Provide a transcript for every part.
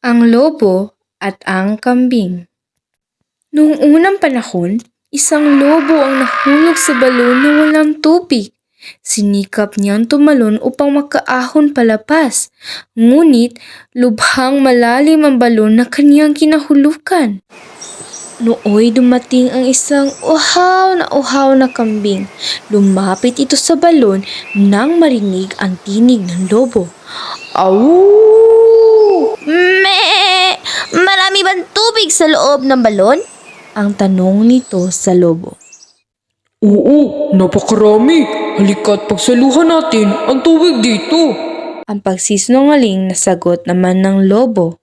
Ang lobo at ang kambing. Noong unang panahon, isang lobo ang nahulog sa balon na walang tubig. Sinikap niyang tumalon upang makaahon palabas. Ngunit lubhang malalim ang balon na kaniyang kinahulukan. Nooy dumating ang isang uhaw na uhaw na kambing. Lumapit ito sa balon nang marinig ang tinig ng lobo. Au! Me! Marami bang tubig sa loob ng balon? Ang tanong nito sa lobo. Oo, napakarami. Halika't pagsaluhan natin ang tubig dito. Ang pagsisinungaling na sagot naman ng lobo.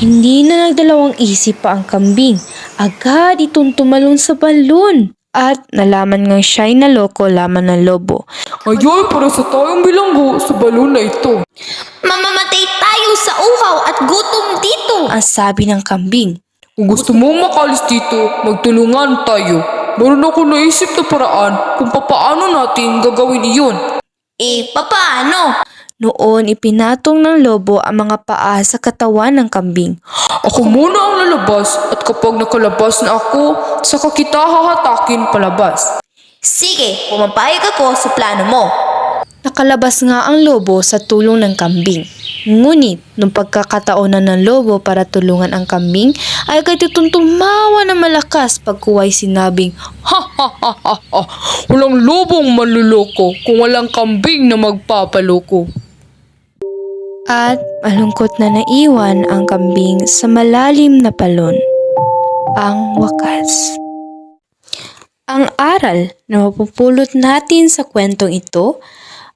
Hindi na nagdalawang isip pa ang kambing. Agad itong tumalon sa balon. At nalaman ngang siya'y naloko laman ng lobo. Ngayon, para sa tayong bilanggo sa balon na ito. Mamamatay Ang sabi ng kambing. Kung gusto mong makalis dito, magtulungan tayo. Meron ako naisip na paraan kung papaano natin gagawin iyon. Eh, papaano? Noon ipinatong ng lobo ang mga paa sa katawan ng kambing. Ako muna ang lalabas at kapag nakalabas na ako, saka kita hahatakin palabas. Sige, pumapayag ako sa plano mo. Nakalabas nga ang lobo sa tulong ng kambing. Ngunit, nung pagkakataonan ng lobo para tulungan ang kambing, ay agad itong tumawa na malakas pagkuway sinabing, Ha ha ha ha ha! Walang lobong manluloko kung walang kambing na magpapaloko. At malungkot na naiwan ang kambing sa malalim na palon. Ang wakas. Ang aral na mapupulot natin sa kwentong ito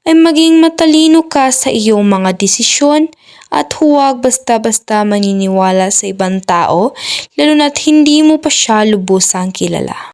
ay maging matalino ka sa iyong mga desisyon at huwag basta-basta maniniwala sa ibang tao lalo na't hindi mo pa siya lubusang kilala.